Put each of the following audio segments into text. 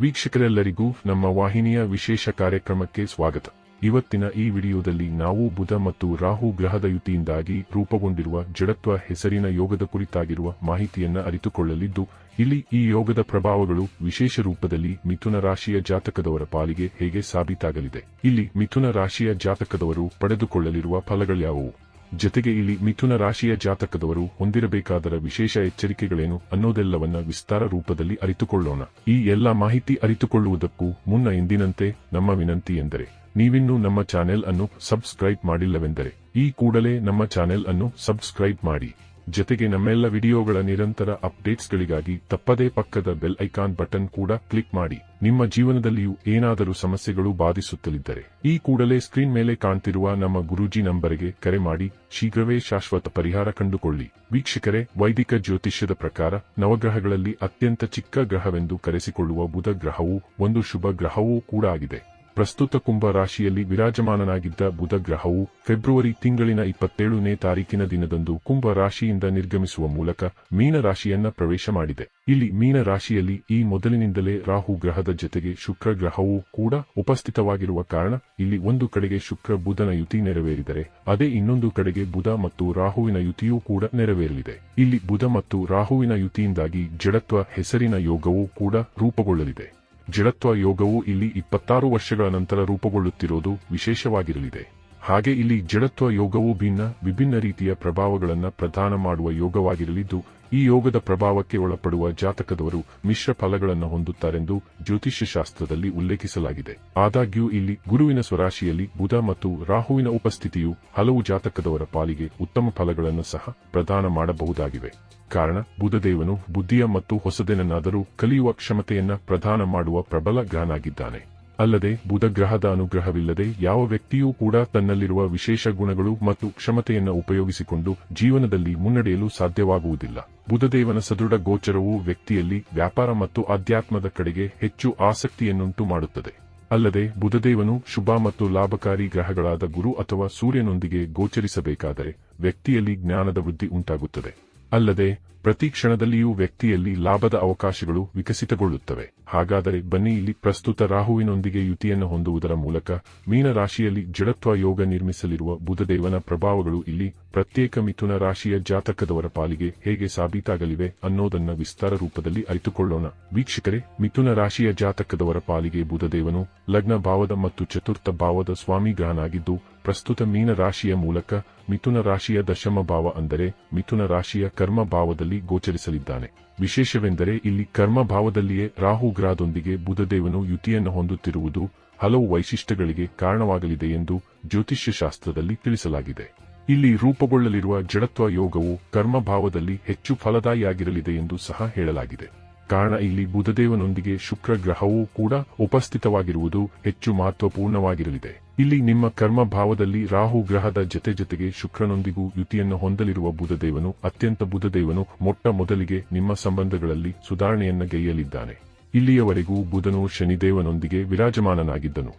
ವೀಕ್ಷಕರೆಲ್ಲರಿಗೂ ನಮ್ಮ ವಾಹಿನಿಯ ವಿಶೇಷ ಕಾರ್ಯಕ್ರಮಕ್ಕೆ ಸ್ವಾಗತ. ಇವತ್ತಿನ ಈ ವಿಡಿಯೋದಲ್ಲಿ ನಾವು ಬುಧ ಮತ್ತು ರಾಹು ಗ್ರಹದ ಯುತಿಯಿಂದಾಗಿ ರೂಪುಗೊಂಡಿರುವ ಜಡತ್ವ ಹೆಸರಿನ ಯೋಗದ ಕುರಿತಾಗಿರುವ ಮಾಹಿತಿಯನ್ನ ಅರಿತುಕೊಳ್ಳಲಿದ್ದು, ಇಲ್ಲಿ ಈ ಯೋಗದ ಪ್ರಭಾವಗಳು ವಿಶೇಷ ರೂಪದಲ್ಲಿ ಮಿಥುನ ರಾಶಿಯ ಜಾತಕದವರ ಪಾಲಿಗೆ ಹೇಗೆ ಸಾಬೀತಾಗಲಿದೆ. ಇಲ್ಲಿ ಮಿಥುನ ರಾಶಿಯ ಜಾತಕದವರು ಪಡೆದುಕೊಳ್ಳಲಿರುವ ಫಲಗಳ್ಯಾವುವು? ಜತೆಗೆ ಇಲ್ಲಿ ಮಿಥುನ ರಾಶಿಯ ಜಾತಕದವರು ಹೊಂದಿರಬೇಕಾದರ ವಿಶೇಷ ಎಚ್ಚರಿಕೆಗಳೇನು ಅನ್ನೋದೆಲ್ಲವನ್ನ ವಿಸ್ತಾರ ರೂಪದಲ್ಲಿ ಅರಿತುಕೊಳ್ಳೋಣ. ಈ ಎಲ್ಲ ಮಾಹಿತಿ ಅರಿತುಕೊಳ್ಳುವುದಕ್ಕೂ ಮುನ್ನ ಎಂದಿನಂತೆ ನಮ್ಮ ವಿನಂತಿ ಎಂದರೆ, ನೀವಿನ್ನೂ ನಮ್ಮ ಚಾನೆಲ್ ಅನ್ನು ಸಬ್ಸ್ಕ್ರೈಬ್ ಮಾಡಿಲ್ಲವೆಂದರೆ, ಈ ಕೂಡಲೇ ನಮ್ಮ ಚಾನೆಲ್ ಅನ್ನು ಸಬ್ಸ್ಕ್ರೈಬ್ ಮಾಡಿ. ಜತೆಗೆ ನಮ್ಮೆಲ್ಲ ವಿಡಿಯೋಗಳ ನಿರಂತರ ಅಪ್ಡೇಟ್ಸ್ಗಳಿಗಾಗಿ ತಪ್ಪದೇ ಪಕ್ಕದ ಬೆಲ್ ಐಕಾನ್ ಬಟನ್ ಕೂಡ ಕ್ಲಿಕ್ ಮಾಡಿ. ನಿಮ್ಮ ಜೀವನದಲ್ಲಿಯೂ ಏನಾದರೂ ಸಮಸ್ಯೆಗಳು ಬಾಧಿಸುತ್ತಲಿದ್ದರೆ ಈ ಕೂಡಲೇ ಸ್ಕ್ರೀನ್ ಮೇಲೆ ಕಾಣ್ತಿರುವ ನಮ್ಮ ಗುರೂಜಿ ನಂಬರ್ಗೆ ಕರೆ ಮಾಡಿ ಶೀಘ್ರವೇ ಶಾಶ್ವತ ಪರಿಹಾರ ಕಂಡುಕೊಳ್ಳಿ. ವೀಕ್ಷಕರೇ, ವೈದಿಕ ಜ್ಯೋತಿಷ್ಯದ ಪ್ರಕಾರ ನವಗ್ರಹಗಳಲ್ಲಿ ಅತ್ಯಂತ ಚಿಕ್ಕ ಗ್ರಹವೆಂದು ಕರೆಸಿಕೊಳ್ಳುವ ಬುಧ ಗ್ರಹವು ಒಂದು ಶುಭ ಗ್ರಹವೂ ಕೂಡ ಆಗಿದೆ. ಪ್ರಸ್ತುತ ಕುಂಭ ರಾಶಿಯಲ್ಲಿ ವಿರಾಜಮಾನನಾಗಿದ್ದ ಬುಧ ಗ್ರಹವು ಫೆಬ್ರವರಿ ತಿಂಗಳಿನ ಇಪ್ಪತ್ತೇಳನೇ ತಾರೀಕಿನ ದಿನದಂದು ಕುಂಭ ರಾಶಿಯಿಂದ ನಿರ್ಗಮಿಸುವ ಮೂಲಕ ಮೀನ ರಾಶಿಯನ್ನ ಪ್ರವೇಶ ಮಾಡಿದೆ. ಇಲ್ಲಿ ಮೀನ ರಾಶಿಯಲ್ಲಿ ಈ ಮೊದಲಿನಿಂದಲೇ ರಾಹು ಗ್ರಹದ ಜೊತೆಗೆ ಶುಕ್ರ ಗ್ರಹವೂ ಕೂಡ ಉಪಸ್ಥಿತವಾಗಿರುವ ಕಾರಣ ಇಲ್ಲಿ ಒಂದು ಕಡೆಗೆ ಶುಕ್ರ ಬುಧನ ಯುತಿ ನೆರವೇರಿದರೆ, ಅದೇ ಇನ್ನೊಂದು ಕಡೆಗೆ ಬುಧ ಮತ್ತು ರಾಹುವಿನ ಯುತಿಯೂ ಕೂಡ ನೆರವೇರಲಿದೆ. ಇಲ್ಲಿ ಬುಧ ಮತ್ತು ರಾಹುವಿನ ಯುತಿಯಿಂದಾಗಿ ಜಡತ್ವ, ಹೆಸರಿನ ಯೋಗವೂ ಕೂಡ ರೂಪುಗೊಳ್ಳಲಿದೆ. ಜಡತ್ವ ಯೋಗವು ಇಲ್ಲಿ ಇಪ್ಪತ್ತಾರು ವರ್ಷಗಳ ನಂತರ ರೂಪುಗೊಳ್ಳುತ್ತಿರುವುದು ವಿಶೇಷವಾಗಿರಲಿದೆ. ಹಾಗೆ ಇಲ್ಲಿ ಜಡತ್ವ ಯೋಗವು ಭಿನ್ನ, ವಿಭಿನ್ನ ರೀತಿಯ ಪ್ರಭಾವಗಳನ್ನು ಪ್ರದಾನ ಮಾಡುವ ಯೋಗವಾಗಿರಲಿದ್ದು ಈ ಯೋಗದ ಪ್ರಭಾವಕ್ಕೆ ಒಳಪಡುವ ಜಾತಕದವರು ಮಿಶ್ರ ಫಲಗಳನ್ನು ಹೊಂದುತ್ತಾರೆಂದು ಜ್ಯೋತಿಷ್ಯ ಶಾಸ್ತ್ರದಲ್ಲಿ ಉಲ್ಲೇಖಿಸಲಾಗಿದೆ. ಆದಾಗ್ಯೂ ಇಲ್ಲಿ ಗುರುವಿನ ಸ್ವರಾಶಿಯಲ್ಲಿ ಬುಧ ಮತ್ತು ರಾಹುವಿನ ಉಪಸ್ಥಿತಿಯು ಹಲವು ಜಾತಕದವರ ಪಾಲಿಗೆ ಉತ್ತಮ ಫಲಗಳನ್ನು ಸಹ ಪ್ರದಾನ ಮಾಡಬಹುದಾಗಿವೆ. ಕಾರಣ, ಬುಧದೇವನು ಬುದ್ಧಿಯ ಮತ್ತು ಹೊಸದೇನನ್ನಾದರೂ ಕಲಿಯುವ ಕ್ಷಮತೆಯನ್ನ ಪ್ರದಾನ ಮಾಡುವ ಪ್ರಬಲ ಗ್ರಹನಾಗಿದ್ದಾನೆ. ಅಲ್ಲದೆ ಬುಧ ಗ್ರಹದ ಅನುಗ್ರಹವಿಲ್ಲದೆ ಯಾವ ವ್ಯಕ್ತಿಯೂ ಕೂಡ ತನ್ನಲ್ಲಿರುವ ವಿಶೇಷ ಗುಣಗಳು ಮತ್ತು ಕ್ಷಮತೆಯನ್ನು ಉಪಯೋಗಿಸಿಕೊಂಡು ಜೀವನದಲ್ಲಿ ಮುನ್ನಡೆಯಲು ಸಾಧ್ಯವಾಗುವುದಿಲ್ಲ. ಬುಧದೇವನ ಸದೃಢ ಗೋಚರವು ವ್ಯಕ್ತಿಯಲ್ಲಿ ವ್ಯಾಪಾರ ಮತ್ತು ಅಧ್ಯಾತ್ಮದ ಕಡೆಗೆ ಹೆಚ್ಚು ಆಸಕ್ತಿಯನ್ನುಂಟು ಮಾಡುತ್ತದೆ. ಅಲ್ಲದೆ ಬುಧದೇವನು ಶುಭ ಮತ್ತು ಲಾಭಕಾರಿ ಗ್ರಹಗಳಾದ ಗುರು ಅಥವಾ ಸೂರ್ಯನೊಂದಿಗೆ ಗೋಚರಿಸಬೇಕಾದರೆ ವ್ಯಕ್ತಿಯಲ್ಲಿ ಜ್ಞಾನದ ವೃದ್ಧಿ ಉಂಟಾಗುತ್ತದೆ. ಅಲ್ಲದೆ, ಪ್ರತಿ ಕ್ಷಣದಲ್ಲಿಯೂ ವ್ಯಕ್ತಿಯಲ್ಲಿ ಲಾಭದ ಅವಕಾಶಗಳು ವಿಕಸಿತಗೊಳ್ಳುತ್ತವೆ. ಹಾಗಾದರೆ ಬನ್ನಿ ಇಲ್ಲಿ ಪ್ರಸ್ತುತ ರಾಹುವಿನೊಂದಿಗೆ ಯುತಿಯನ್ನು ಹೊಂದುವುದರ ಮೂಲಕ ಮೀನ ರಾಶಿಯಲ್ಲಿ ಜಡತ್ವ ಯೋಗ ನಿರ್ಮಿಸಲಿರುವ ಬುಧದೇವನ ಪ್ರಭಾವಗಳು ಇಲ್ಲಿ ಪ್ರತ್ಯೇಕ ಮಿಥುನ ರಾಶಿಯ ಜಾತಕದವರ ಪಾಲಿಗೆ ಹೇಗೆ ಸಾಬೀತಾಗಲಿವೆ ಅನ್ನೋದನ್ನ ವಿಸ್ತಾರ ರೂಪದಲ್ಲಿ ಅರಿತುಕೊಳ್ಳೋಣ. ವೀಕ್ಷಕರೇ, ಮಿಥುನ ರಾಶಿಯ ಜಾತಕದವರ ಪಾಲಿಗೆ ಬುಧದೇವನು ಲಗ್ನ ಭಾವದ ಮತ್ತು ಚತುರ್ಥ ಭಾವದ ಸ್ವಾಮಿ ಗ್ರಹನಾಗಿದ್ದು ಪ್ರಸ್ತುತ ಮೀನ ರಾಶಿಯ ಮೂಲಕ ಮಿಥುನ ರಾಶಿಯ ದಶಮ ಭಾವ ಅಂದರೆ ಮಿಥುನ ರಾಶಿಯ ಕರ್ಮ ಭಾವದಲ್ಲಿ ಗೋಚರಿಸಲಿದ್ದಾನೆ. ವಿಶೇಷವೆಂದರೆ ಇಲ್ಲಿ ಕರ್ಮ ಭಾವದಲ್ಲಿಯೇ ರಾಹು ಗ್ರಹದೊಂದಿಗೆ ಬುಧದೇವನು ಯುತಿಯನ್ನು ಹೊಂದುತ್ತಿರುವುದು ಹಲವು ವೈಶಿಷ್ಟ್ಯಗಳಿಗೆ ಕಾರಣವಾಗಲಿದೆ ಎಂದು ಜ್ಯೋತಿಷ್ಯ ಶಾಸ್ತ್ರದಲ್ಲಿ ತಿಳಿಸಲಾಗಿದೆ. ಇಲ್ಲಿ ರೂಪುಗೊಳ್ಳಲಿರುವ ಜಡತ್ವ ಯೋಗವು ಕರ್ಮ ಭಾವದಲ್ಲಿ ಹೆಚ್ಚು ಫಲದಾಯಿಯಾಗಿರಲಿದೆ ಎಂದು ಸಹ ಹೇಳಲಾಗಿದೆ. ಕಾರಣ ಇಲ್ಲಿ ಬುಧದೇವನೊಂದಿಗೆ ಶುಕ್ರ ಗ್ರಹವೂ ಕೂಡ ಉಪಸ್ಥಿತವಾಗಿರುವುದು ಹೆಚ್ಚು ಮಹತ್ವಪೂರ್ಣವಾಗಿರಲಿದೆ. ಇಲ್ಲಿ ನಿಮ್ಮ ಕರ್ಮ ಭಾವದಲ್ಲಿ ರಾಹು ಗ್ರಹದ ಜತೆ ಜೊತೆಗೆ ಶುಕ್ರನೊಂದಿಗೂ ಯುತಿಯನ್ನು ಹೊಂದಲಿರುವ ಬುಧದೇವನು ಅತ್ಯಂತ ಬುಧದೇವನು ಮೊಟ್ಟ ಮೊದಲಿಗೆ ನಿಮ್ಮ ಸಂಬಂಧಗಳಲ್ಲಿ ಸುಧಾರಣೆಯನ್ನು ಗೈಯಲಿದ್ದಾನೆ ಇಲ್ಲಿಯವರೆಗೂ ಬುಧನು ಶನಿದೇವನೊಂದಿಗೆ ವಿರಾಜಮಾನನಾಗಿದ್ದನು.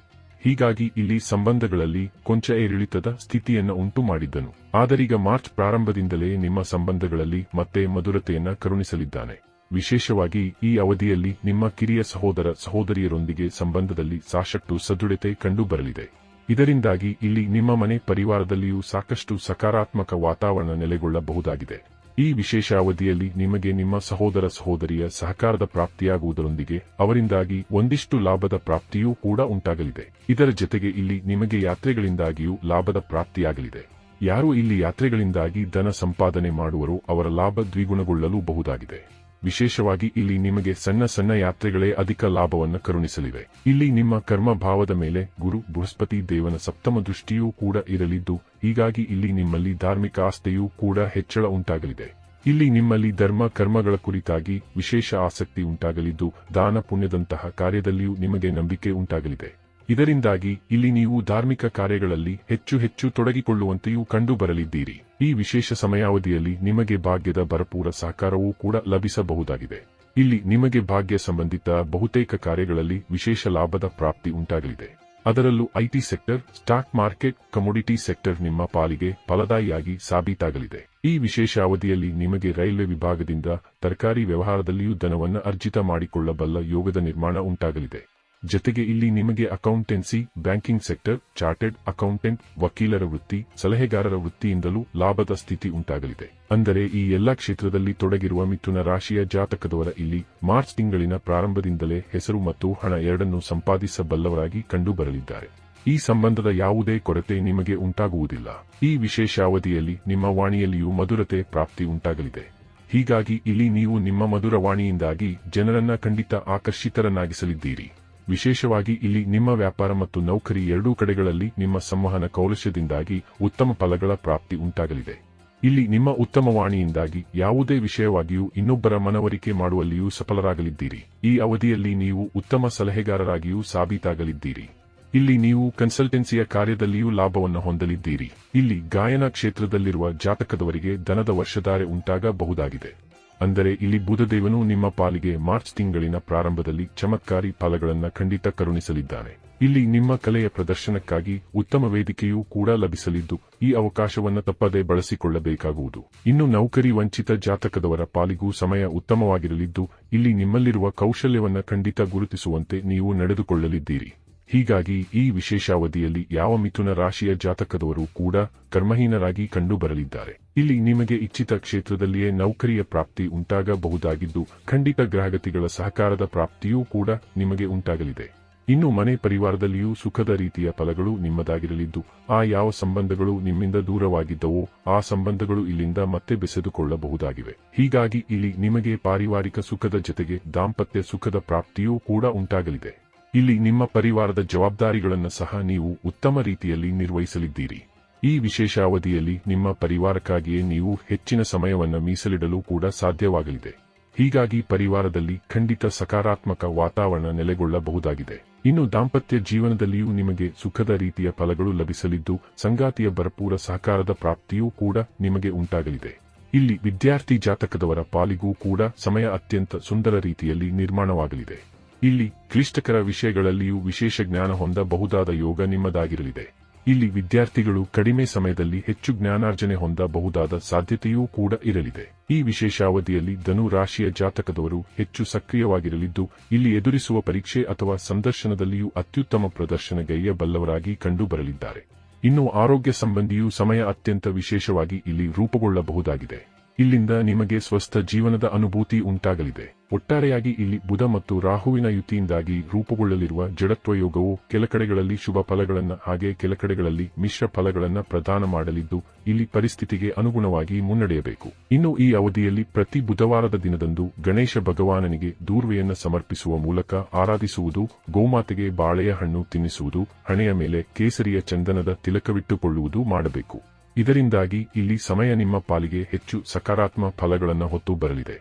ಹೀಗಾಗಿ ಇಲ್ಲಿ ಸಂಬಂಧಗಳಲ್ಲಿ ಕೊಂಚ ಏರಿಳಿತದ ಸ್ಥಿತಿಯನ್ನು ಉಂಟು ಮಾಡಿದ್ದನು ಆದರೀಗ ಮಾರ್ಚ್ ಪ್ರಾರಂಭದಿಂದಲೇ ನಿಮ್ಮ ಸಂಬಂಧಗಳಲ್ಲಿ ಮತ್ತೆ ಮಧುರತೆಯನ್ನು ಕರುಣಿಸಲಿದ್ದಾನೆ. ವಿಶೇಷವಾಗಿ ಈ ಅವಧಿಯಲ್ಲಿ ನಿಮ್ಮ ಕಿರಿಯ ಸಹೋದರ ಸಹೋದರಿಯರೊಂದಿಗೆ ಸಂಬಂಧದಲ್ಲಿ ಸಾಕಷ್ಟು ಸದೃಢತೆ ಕಂಡುಬರಲಿದೆ. ಇದರಿಂದಾಗಿ ಇಲ್ಲಿ ನಿಮ್ಮ ಮನೆ ಪರಿವಾರದಲ್ಲಿಯೂ ಸಾಕಷ್ಟು ಸಕಾರಾತ್ಮಕ ವಾತಾವರಣ ನೆಲೆಗೊಳ್ಳಬಹುದಾಗಿದೆ. ಈ ವಿಶೇಷ ಅವಧಿಯಲ್ಲಿ ನಿಮಗೆ ನಿಮ್ಮ ಸಹೋದರ ಸಹೋದರಿಯ ಸಹಕಾರದ ಪ್ರಾಪ್ತಿಯಾಗುವುದರೊಂದಿಗೆ ಅವರಿಂದಾಗಿ ಒಂದಿಷ್ಟು ಲಾಭದ ಪ್ರಾಪ್ತಿಯೂ ಕೂಡ ಉಂಟಾಗಲಿದೆ. ಇದರ ಜೊತೆಗೆ ಇಲ್ಲಿ ನಿಮಗೆ ಯಾತ್ರೆಗಳಿಂದಾಗಿಯೂ ಲಾಭದ ಪ್ರಾಪ್ತಿಯಾಗಲಿದೆ. ಯಾರು ಇಲ್ಲಿ ಯಾತ್ರೆಗಳಿಂದಾಗಿ ಧನ ಸಂಪಾದನೆ ಮಾಡುವರೋ ಅವರ ಲಾಭ ದ್ವಿಗುಣಗೊಳ್ಳಲು ಬಹುದಾಗಿದೆ. ವಿಶೇಷವಾಗಿ ಇಲ್ಲಿ ನಿಮಗೆ ಸಣ್ಣ ಸಣ್ಣ ಯಾತ್ರೆಗಳೇ ಅಧಿಕ ಲಾಭವನ್ನು ಕರುಣಿಸಲಿವೆ. ಇಲ್ಲಿ ನಿಮ್ಮ ಕರ್ಮ ಭಾವದ ಮೇಲೆ ಗುರು, ಬೃಹಸ್ಪತಿ, ದೇವನ ಸಪ್ತಮ ದೃಷ್ಟಿಯೂ ಕೂಡ ಇರಲಿದ್ದು, ಹೀಗಾಗಿ ಇಲ್ಲಿ ನಿಮ್ಮಲ್ಲಿ ಧಾರ್ಮಿಕ ಆಸ್ತೆಯೂ ಕೂಡ ಹೆಚ್ಚಳ ಉಂಟಾಗಲಿದೆ. ಇಲ್ಲಿ ನಿಮ್ಮಲ್ಲಿ ಧರ್ಮ ಕರ್ಮಗಳ ಕುರಿತಾಗಿ ವಿಶೇಷ ಆಸಕ್ತಿ ಉಂಟಾಗಲಿದ್ದು, ದಾನ ಪುಣ್ಯದಂತಹ ಕಾರ್ಯದಲ್ಲಿಯೂ ನಿಮಗೆ ನಂಬಿಕೆ ಉಂಟಾಗಲಿದೆ. ಇದರಿಂದಾಗಿ ಇಲ್ಲಿ ನೀವು ಧಾರ್ಮಿಕ ಕಾರ್ಯಗಳಲ್ಲಿ ಹೆಚ್ಚು ಹೆಚ್ಚು ತೊಡಗಿಕೊಳ್ಳುವಂತೆಯೂ ಕಂಡುಬರಲಿದ್ದೀರಿ. ಈ ವಿಶೇಷ ಸಮಯಾವಧಿಯಲ್ಲಿ ನಿಮಗೆ ಭಾಗ್ಯದ ಭರಪೂರ ಸಹಕಾರವೂ ಕೂಡ ಲಭಿಸಬಹುದಾಗಿದೆ. ಇಲ್ಲಿ ನಿಮಗೆ ಭಾಗ್ಯ ಸಂಬಂಧಿತ ಬಹುತೇಕ ಕಾರ್ಯಗಳಲ್ಲಿ ವಿಶೇಷ ಲಾಭದ ಪ್ರಾಪ್ತಿ ಉಂಟಾಗಲಿದೆ. ಅದರಲ್ಲೂ IT sector, stock market, commodity sector ನಿಮ್ಮ ಪಾಲಿಗೆ ಫಲದಾಯಿಯಾಗಿ ಸಾಬೀತಾಗಲಿದೆ. ಈ ವಿಶೇಷ ಅವಧಿಯಲ್ಲಿ ನಿಮಗೆ ರೈಲ್ವೆ ವಿಭಾಗದಿಂದ ತರಕಾರಿ ವ್ಯವಹಾರದಲ್ಲಿಯೂ ಧನವನ್ನು ಅರ್ಜಿತ ಮಾಡಿಕೊಳ್ಳಬಲ್ಲ ಯೋಗದ ನಿರ್ಮಾಣ ಉಂಟಾಗಲಿದೆ. ಜತೆಗೆ ಇಲ್ಲಿ ನಿಮಗೆ accountancy, banking sector, chartered accountant, ವಕೀಲರ ವೃತ್ತಿ, ಸಲಹೆಗಾರರ ವೃತ್ತಿಯಿಂದಲೂ ಲಾಭದ ಸ್ಥಿತಿ ಉಂಟಾಗಲಿದೆ. ಅಂದರೆ ಈ ಎಲ್ಲಾ ಕ್ಷೇತ್ರದಲ್ಲಿ ತೊಡಗಿರುವ ಮಿಥುನ ರಾಶಿಯ ಜಾತಕದವರ ಇಲ್ಲಿ ಮಾರ್ಚ್ ತಿಂಗಳಿನ ಪ್ರಾರಂಭದಿಂದಲೇ ಹೆಸರು ಮತ್ತು ಹಣ ಎರಡನ್ನೂ ಸಂಪಾದಿಸಬಲ್ಲವರಾಗಿ ಕಂಡುಬರಲಿದ್ದಾರೆ. ಈ ಸಂಬಂಧದ ಯಾವುದೇ ಕೊರತೆ ನಿಮಗೆ ಉಂಟಾಗುವುದಿಲ್ಲ. ಈ ವಿಶೇಷ ಅವಧಿಯಲ್ಲಿ ನಿಮ್ಮ ವಾಣಿಯಲ್ಲಿಯೂ ಮಧುರತೆ ಪ್ರಾಪ್ತಿ ಉಂಟಾಗಲಿದೆ. ಹೀಗಾಗಿ ಇಲ್ಲಿ ನೀವು ನಿಮ್ಮ ಮಧುರ ವಾಣಿಯಿಂದಾಗಿ ಜನರನ್ನ ಖಂಡಿತ ಆಕರ್ಷಿತರನ್ನಾಗಿಸಲಿದ್ದೀರಿ. ವಿಶೇಷವಾಗಿ ಇಲ್ಲಿ ನಿಮ್ಮ ವ್ಯಾಪಾರ ಮತ್ತು ನೌಕರಿ ಎರಡೂ ಕಡೆಗಳಲ್ಲಿ ನಿಮ್ಮ ಸಂವಹನ ಕೌಲಶ್ಯದಿಂದಾಗಿ ಉತ್ತಮ ಫಲಗಳ ಪ್ರಾಪ್ತಿ ಉಂಟಾಗಲಿದೆ. ಇಲ್ಲಿ ನಿಮ್ಮ ಉತ್ತಮ ವಾಣಿಯಿಂದಾಗಿ ಯಾವುದೇ ವಿಷಯವಾಗಿಯೂ ಇನ್ನೊಬ್ಬರ ಮನವರಿಕೆ ಮಾಡುವಲ್ಲಿಯೂ ಸಫಲರಾಗಲಿದ್ದೀರಿ. ಈ ಅವಧಿಯಲ್ಲಿ ನೀವು ಉತ್ತಮ ಸಲಹೆಗಾರರಾಗಿಯೂ ಸಾಬೀತಾಗಲಿದ್ದೀರಿ. ಇಲ್ಲಿ ನೀವು ಕನ್ಸಲ್ಟೆನ್ಸಿಯ ಕಾರ್ಯದಲ್ಲಿಯೂ ಲಾಭವನ್ನು ಹೊಂದಲಿದ್ದೀರಿ. ಇಲ್ಲಿ ಗಾಯನ ಕ್ಷೇತ್ರದಲ್ಲಿರುವ ಜಾತಕದವರಿಗೆ ದನದ ವರ್ಷಧಾರೆ ಉಂಟಾಗಬಹುದಾಗಿದೆ. ಅಂದರೆ ಇಲ್ಲಿ ಬುಧದೇವನು ನಿಮ್ಮ ಪಾಲಿಗೆ ಮಾರ್ಚ್ ತಿಂಗಳಿನ ಪ್ರಾರಂಭದಲ್ಲಿ ಚಮತ್ಕಾರಿ ಫಲಗಳನ್ನು ಖಂಡಿತ ಕರುಣಿಸಲಿದ್ದಾನೆ. ಇಲ್ಲಿ ನಿಮ್ಮ ಕಲೆಯ ಪ್ರದರ್ಶನಕ್ಕಾಗಿ ಉತ್ತಮ ವೇದಿಕೆಯೂ ಕೂಡ ಲಭಿಸಲಿದ್ದು, ಈ ಅವಕಾಶವನ್ನು ತಪ್ಪದೆ ಬಳಸಿಕೊಳ್ಳಬೇಕಾಗುವುದು. ಇನ್ನು ನೌಕರಿ ವಂಚಿತ ಜಾತಕದವರ ಪಾಲಿಗೂ ಸಮಯ ಉತ್ತಮವಾಗಿರಲಿದ್ದು, ಇಲ್ಲಿ ನಿಮ್ಮಲ್ಲಿರುವ ಕೌಶಲ್ಯವನ್ನು ಖಂಡಿತ ಗುರುತಿಸುವಂತೆ ನೀವು ನಡೆದುಕೊಳ್ಳಲಿದ್ದೀರಿ. ಹೀಗಾಗಿ ಈ ವಿಶೇಷಾವಧಿಯಲ್ಲಿ ಯಾವ ಮಿಥುನ ರಾಶಿಯ ಜಾತಕದವರು ಕೂಡ ಕರ್ಮಹೀನರಾಗಿ ಕಂಡುಬರಲಿದ್ದಾರೆ. ಇಲ್ಲಿ ನಿಮಗೆ ಇಚ್ಛಿತ ಕ್ಷೇತ್ರದಲ್ಲಿಯೇ ನೌಕರಿಯ ಪ್ರಾಪ್ತಿ ಉಂಟಾಗಬಹುದಾಗಿದ್ದು, ಖಂಡಿತ ಗ್ರಹಗತಿಗಳ ಸಹಕಾರದ ಪ್ರಾಪ್ತಿಯೂ ಕೂಡ ನಿಮಗೆ ಉಂಟಾಗಲಿದೆ. ಇನ್ನು ಮನೆ ಪರಿವಾರದಲ್ಲಿಯೂ ಸುಖದ ರೀತಿಯ ಫಲಗಳು ನಿಮ್ಮದಾಗಿರಲಿದ್ದು, ಆ ಯಾವ ಸಂಬಂಧಗಳು ನಿಮ್ಮಿಂದ ದೂರವಾಗಿದ್ದವೋ, ಆ ಸಂಬಂಧಗಳು ಇಲ್ಲಿಂದ ಮತ್ತೆ ಬೆಸೆದುಕೊಳ್ಳಬಹುದಾಗಿವೆ. ಹೀಗಾಗಿ ಇಲ್ಲಿ ನಿಮಗೆ ಪಾರಿವಾರಿಕ ಸುಖದ ಜೊತೆಗೆ ದಾಂಪತ್ಯ ಸುಖದ ಪ್ರಾಪ್ತಿಯೂ ಕೂಡ ಉಂಟಾಗಲಿದೆ. ಇಲ್ಲಿ ನಿಮ್ಮ ಪರಿವಾರದ ಜವಾಬ್ದಾರಿಗಳನ್ನು ಸಹ ನೀವು ಉತ್ತಮ ರೀತಿಯಲ್ಲಿ ನಿರ್ವಹಿಸಲಿದ್ದೀರಿ. ಈ ವಿಶೇಷ ಅವಧಿಯಲ್ಲಿ ನಿಮ್ಮ ಪರಿವಾರಕ್ಕಾಗಿಯೇ ನೀವು ಹೆಚ್ಚಿನ ಸಮಯವನ್ನು ಮೀಸಲಿಡಲು ಕೂಡ ಸಾಧ್ಯವಾಗಲಿದೆ. ಹೀಗಾಗಿ ಪರಿವಾರದಲ್ಲಿ ಖಂಡಿತ ಸಕಾರಾತ್ಮಕ ವಾತಾವರಣ ನೆಲೆಗೊಳ್ಳಬಹುದಾಗಿದೆ. ಇನ್ನು ದಾಂಪತ್ಯ ಜೀವನದಲ್ಲಿಯೂ ನಿಮಗೆ ಸುಖದ ರೀತಿಯ ಫಲಗಳು ಲಭಿಸಲಿದ್ದು, ಸಂಗಾತಿಯ ಭರಪೂರ ಸಹಕಾರದ ಪ್ರಾಪ್ತಿಯೂ ಕೂಡ ನಿಮಗೆ ಉಂಟಾಗಲಿದೆ. ಇಲ್ಲಿ ವಿದ್ಯಾರ್ಥಿ ಜಾತಕದವರ ಪಾಲಿಗೂ ಕೂಡ ಸಮಯ ಅತ್ಯಂತ ಸುಂದರ ರೀತಿಯಲ್ಲಿ ನಿರ್ಮಾಣವಾಗಲಿದೆ. ಇಲ್ಲಿ ಕ್ಲಿಷ್ಟಕರ ವಿಷಯಗಳಲ್ಲಿಯೂ ವಿಶೇಷ ಜ್ಞಾನ ಹೊಂದಬಹುದಾದ ಯೋಗ ನಿಮ್ಮದಾಗಿರಲಿದೆ. ಇಲ್ಲಿ ವಿದ್ಯಾರ್ಥಿಗಳು ಕಡಿಮೆ ಸಮಯದಲ್ಲಿ ಹೆಚ್ಚು ಜ್ಞಾನಾರ್ಜನೆ ಹೊಂದಬಹುದಾದ ಸಾಧ್ಯತೆಯೂ ಕೂಡ ಇರಲಿದೆ. ಈ ವಿಶೇಷ ಅವಧಿಯಲ್ಲಿ ಧನು ರಾಶಿಯ ಜಾತಕದವರು ಹೆಚ್ಚು ಸಕ್ರಿಯವಾಗಿರಲಿದ್ದು, ಇಲ್ಲಿ ಎದುರಿಸುವ ಪರೀಕ್ಷೆ ಅಥವಾ ಸಂದರ್ಶನದಲ್ಲಿಯೂ ಅತ್ಯುತ್ತಮ ಪ್ರದರ್ಶನಗೈಯಬಲ್ಲವರಾಗಿ ಕಂಡುಬರಲಿದ್ದಾರೆ. ಇನ್ನು ಆರೋಗ್ಯ ಸಂಬಂಧಿಯೂ ಸಮಯ ಅತ್ಯಂತ ವಿಶೇಷವಾಗಿ ಇಲ್ಲಿ ರೂಪುಗೊಳ್ಳಬಹುದಾಗಿದೆ. ಇಲ್ಲಿಂದ ನಿಮಗೆ ಸ್ವಸ್ಥ ಜೀವನದ ಅನುಭೂತಿ ಉಂಟಾಗಲಿದೆ. ಒಟ್ಟಾರೆಯಾಗಿ ಇಲ್ಲಿ ಬುಧ ಮತ್ತು ರಾಹುವಿನ ಯುತಿಯಿಂದಾಗಿ ರೂಪುಗೊಳ್ಳಲಿರುವ ಜಡತ್ವ ಯೋಗವು ಕೆಲ ಕಡೆಗಳಲ್ಲಿ ಶುಭ ಫಲಗಳನ್ನ ಹಾಗೆ ಕೆಲ ಕಡೆಗಳಲ್ಲಿ ಮಿಶ್ರ ಫಲಗಳನ್ನ ಪ್ರದಾನ ಮಾಡಲಿದ್ದು, ಇಲ್ಲಿ ಪರಿಸ್ಥಿತಿಗೆ ಅನುಗುಣವಾಗಿ ಮುನ್ನಡೆಯಬೇಕು. ಇನ್ನು ಈ ಅವಧಿಯಲ್ಲಿ ಪ್ರತಿ ಬುಧವಾರದ ದಿನದಂದು ಗಣೇಶ ಭಗವಾನನಿಗೆ ದೂರ್ವೆಯನ್ನು ಸಮರ್ಪಿಸುವ ಮೂಲಕ ಆರಾಧಿಸುವುದು, ಗೋಮಾತೆಗೆ ಬಾಳೆಯ ಹಣ್ಣು ತಿನ್ನಿಸುವುದು, ಹಣೆಯ ಮೇಲೆ ಕೇಸರಿಯ ಚಂದನದ ತಿಲಕವಿಟ್ಟುಕೊಳ್ಳುವುದು ಮಾಡಬೇಕು. ಇದರಿಂದಾಗಿ ಇಲ್ಲಿ ಸಮಯ ನಿಮ್ಮ ಪಾಲಿಗೆ ಹೆಚ್ಚು ಸಕಾರಾತ್ಮಕ ಫಲಗಳನ್ನು ಹೊತ್ತು ಬರಲಿದೆ.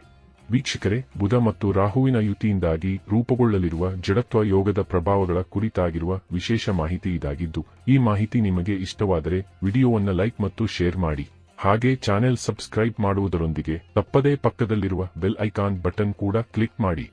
ವೀಕ್ಷಕರೇ, ಬುಧ ಮತ್ತು ರಾಹುವಿನ ಯುತಿಯಿಂದಾಗಿ ರೂಪುಗೊಳ್ಳಲಿರುವ ಜಡತ್ವ ಯೋಗದ ಪ್ರಭಾವಗಳ ಕುರಿತಾಗಿರುವ ವಿಶೇಷ ಮಾಹಿತಿ ಇದಾಗಿದ್ದು, ಈ ಮಾಹಿತಿ ನಿಮಗೆ ಇಷ್ಟವಾದರೆ ವಿಡಿಯೋವನ್ನು ಲೈಕ್ ಮತ್ತು ಶೇರ್ ಮಾಡಿ. ಹಾಗೆ ಚಾನೆಲ್ ಸಬ್ಸ್ಕ್ರೈಬ್ ಮಾಡುವುದರೊಂದಿಗೆ ತಪ್ಪದೇ ಪಕ್ಕದಲ್ಲಿರುವ ಬೆಲ್ ಐಕಾನ್ ಬಟನ್ ಕೂಡ ಕ್ಲಿಕ್ ಮಾಡಿ.